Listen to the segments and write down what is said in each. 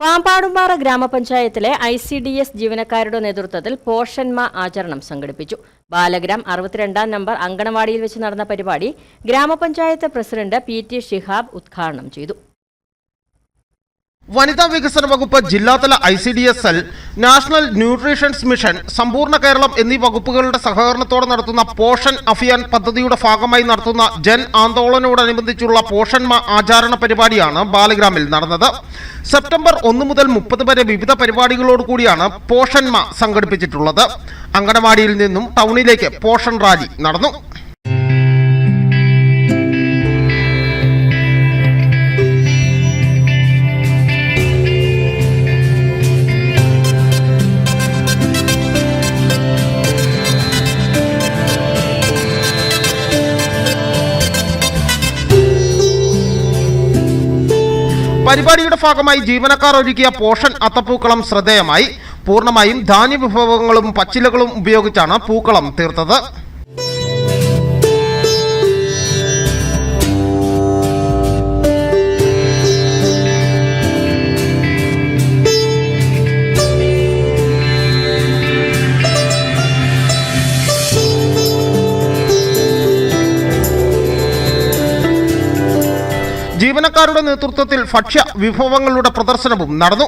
പാമ്പാടുംപാറ ഗ്രാമപഞ്ചായത്തിലെ I C D S ജീവനക്കാരുടെ നേതൃത്വത്തിൽ പോഷന്മ ആചരണം സംഘടിപ്പിച്ചു. ബാലഗ്രാം അറുപത്തിരണ്ടാം നമ്പർ അങ്കണവാടിയിൽ വെച്ച് നടന്ന പരിപാടി ഗ്രാമപഞ്ചായത്ത് പ്രസിഡന്റ് പി ടി ഷിഹാബ് ഉദ്ഘാടനം ചെയ്തു. വനിതാ വികസന വകുപ്പ് ജില്ലാതല I C D S L national nutritions mission Sampoorna Keralam എന്നീ വകുപ്പുകളുടെ സഹകരണത്തോടെ നടത്തുന്ന പോഷൻ അഭിയാൻ പദ്ധതിയുടെ ഭാഗമായി നടത്തുന്ന ജൻ ആന്തോളനോടനുബന്ധിച്ചുള്ള പോഷൻ ആചാരണ പരിപാടിയാണ് ബാലഗ്രാമിൽ നടന്നത്. സെപ്റ്റംബർ ഒന്ന് മുതൽ മുപ്പത് വരെ വിവിധ പരിപാടികളോട് കൂടിയാണ് പോഷന്മ സംഘടിപ്പിച്ചിട്ടുള്ളത്. അങ്കണവാടിയിൽ നിന്നും ടൗണിലേക്ക് പോഷൻ റാലി നടന്നു. പരിപാടിയുടെ ഭാഗമായി ജീവനക്കാർ ഒരുക്കിയ പോഷൻ അത്തപ്പൂക്കളം ശ്രദ്ധേയമായി. പൂർണമായും ധാന്യവിഭവങ്ങളും പച്ചിലകളും ഉപയോഗിച്ചാണ് പൂക്കളം തീർത്തത്. ജീവനക്കാരുടെ നേതൃത്വത്തിൽ ഭക്ഷ്യ വിഭവങ്ങളുടെ പ്രദർശനവും നടന്നു.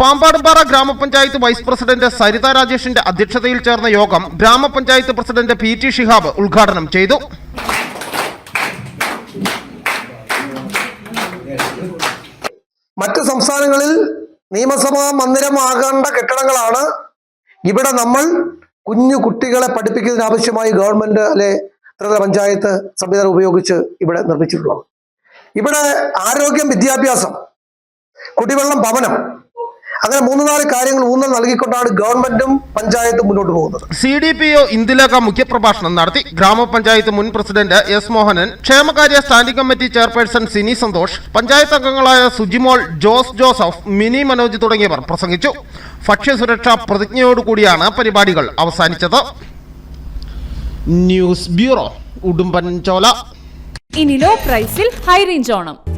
പാമ്പാടുംപാറ ഗ്രാമപഞ്ചായത്ത് വൈസ് പ്രസിഡന്റ് സരിത രാജേഷിന്റെ അധ്യക്ഷതയിൽ ചേർന്ന യോഗം ഗ്രാമപഞ്ചായത്ത് പ്രസിഡന്റ് പി ടി ഷിഹാബ് ഉദ്ഘാടനം ചെയ്തു. മറ്റ് സംസ്ഥാനങ്ങളിൽ നിയമസഭാ മന്ദിരമാകേണ്ട കെട്ടിടങ്ങളാണ്. ഇവിടെ നമ്മൾ കുഞ്ഞു കുട്ടികളെ പഠിപ്പിക്കുന്നതിന് ആവശ്യമായി ഗവൺമെന്റ് അല്ലെ ത്രിതല പഞ്ചായത്ത് സംവിധാനം ഉപയോഗിച്ച് ഇവിടെ നിർമ്മിച്ചിട്ടുള്ളത്. ഇവിടെ ആരോഗ്യം വിദ്യാഭ്യാസം കുടിവെള്ളം ഭവനം അങ്ങനെ മൂന്ന് നാല് കാര്യങ്ങൾ ഊന്നൽ നൽകിക്കൊണ്ടാണ് ഗവൺമെന്റും പഞ്ചായത്തും മുന്നോട്ട് പോകുന്നത്. C D P O Indulekha മുഖ്യപ്രഭാഷണം നടത്തി. ഗ്രാമപഞ്ചായത്ത് മുൻ പ്രസിഡന്റ് എസ് മോഹനൻ ക്ഷേമകാര്യ standing committee chairperson Sini Santhosh panchayat അംഗങ്ങളായ സുജിമോൾ ജോസ് ജോസഫ് മിനി മനോജ് തുടങ്ങിയവർ പ്രസംഗിച്ചു. ഭക്ഷ്യസുരക്ഷാ പ്രതിജ്ഞയോടുകൂടിയാണ് പരിപാടികൾ അവസാനിച്ചത്. News bureau Udumbanchola. ഇനി ലോ പ്രൈസിൽ ഹൈ റേഞ്ച് ഓണം.